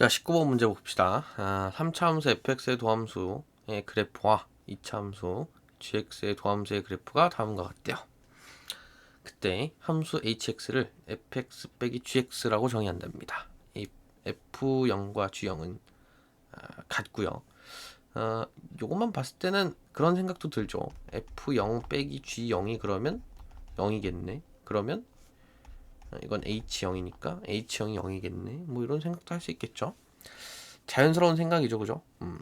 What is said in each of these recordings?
자, 19번 문제 봅시다. 아, 3차 함수 fx의 도함수의 그래프와 2차 함수 gx의 도함수의 그래프가 다음과 같대요. 그때 함수 hx를 fx 빼기 gx라고 정의한답니다. 이 f0과 g0은 아, 같고요. 어, 요것만 봤을 때는 그런 생각도 들죠. f0 빼기 g0이 그러면 0이겠네. 그러면 어, 이건 H0이니까 H0이 0이겠네. 뭐 이런 생각도 할 수 있겠죠. 자연스러운 생각이죠, 그죠? 음.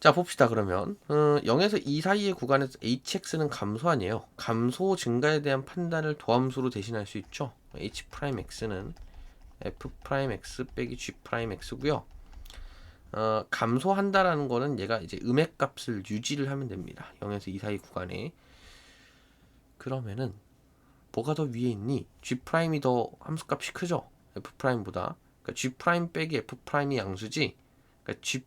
자 봅시다 그러면 어, 0에서 2 사이의 구간에서 hx는 감소 아니에요. 감소 증가에 대한 판단을 도함수로 대신할 수 있죠. h'x는 f'x 빼기 g'x고요. 어, 감소한다라는 거는 얘가 이제 음의 값을 유지를 하면 됩니다. 0에서 2 사이 구간에 그러면은 뭐가 더 위에 있니? G 프라임이 더 함수값이 크죠? F 프라임보다. 그러니까 G 빼기 F 프라임이 양수지. 그러니까 G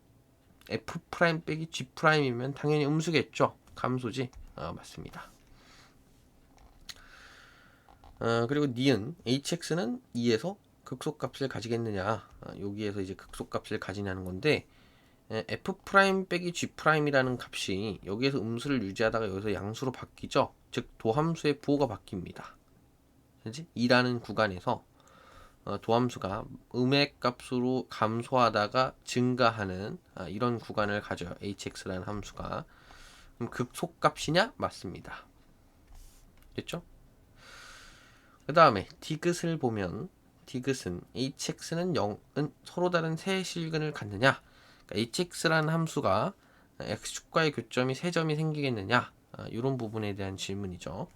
F 빼기 G 프라임이면 당연히 음수겠죠? 감수지. 아, 맞습니다. 어, 그리고 니은 hx는 2에서 극소값을 가지겠느냐. 아, 여기에서 이제 극소값을 가지냐는 건데 에, f 프라임 빼기 g 프라임이라는 값이 여기에서 음수를 유지하다가 여기서 양수로 바뀌죠. 즉 도함수의 부호가 바뀝니다. 그지? 2라는 구간에서 어, 도함수가 음의 값으로 감소하다가 증가하는 아, 이런 구간을 가져요. hx라는 함수가. 그럼 극소값이냐? 맞습니다. 됐죠? 그 다음에 디귿을 보면 디귿은 hx는 0은 서로 다른 세 실근을 갖느냐? 그러니까 hx라는 함수가 x축과의 교점이 세 점이 생기겠느냐? 아, 이런 부분에 대한 질문이죠.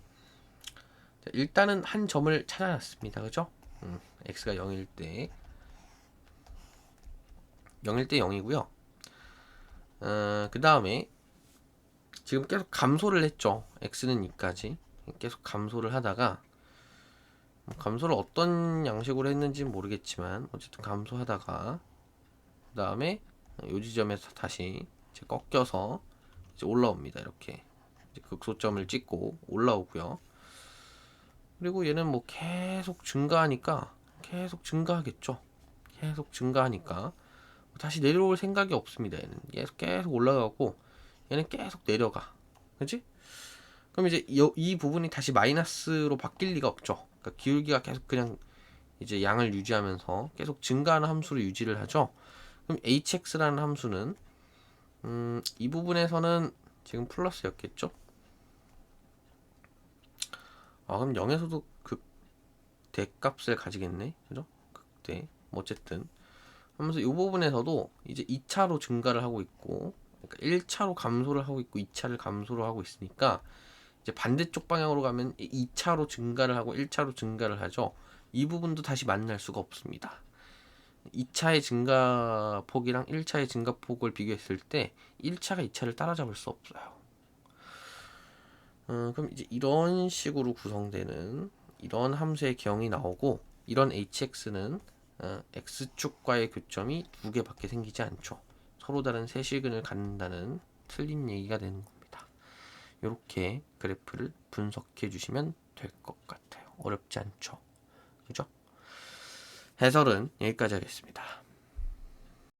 자, 일단은 한 점을 찾아놨습니다. 그죠? 음, x가 0일 때 0일 때 0이고요. 어, 그 다음에 지금 계속 감소를 했죠. x는 2까지 계속 감소를 하다가 뭐 감소를 어떤 양식으로 했는지 모르겠지만 어쨌든 감소하다가 그 다음에 요 지점에서 다시 이제 꺾여서 이제 올라옵니다. 이렇게 이제 극소점을 찍고 올라오고요. 그리고 얘는 뭐 계속 증가하니까 계속 증가하겠죠. 계속 증가하니까 다시 내려올 생각이 없습니다. 얘는 계속 계속 올라가고 얘는 계속 내려가. 그지? 그럼 이제 이, 이 부분이 다시 마이너스로 바뀔 리가 없죠. 그러니까 기울기가 계속 그냥 이제 양을 유지하면서 계속 증가하는 함수로 유지를 하죠. 그럼 hx라는 함수는 음, 이 부분에서는 지금 플러스였겠죠? 아, 그럼 0에서도 극대값을 가지겠네. 그죠? 극대. 뭐 어쨌든 하면서 이 부분에서도 이제 2차로 증가를 하고 있고 그러니까 1차로 감소를 하고 있고 2차를 감소를 하고 있으니까 이제 반대쪽 방향으로 가면 2차로 증가를 하고 1차로 증가를 하죠. 이 부분도 다시 만날 수가 없습니다. 2차의 증가폭이랑 1차의 증가폭을 비교했을 때 1차가 2차를 따라잡을 수 없어요. 어, 그럼 이제 이런 식으로 구성되는 이런 함수의 기형이 나오고 이런 hx는 어, x축과의 교점이 두 개밖에 생기지 않죠. 서로 다른 세실근을 갖는다는 틀린 얘기가 되는 겁니다. 이렇게 그래프를 분석해 주시면 될 것 같아요. 어렵지 않죠. 그죠? 해설은 여기까지 하겠습니다.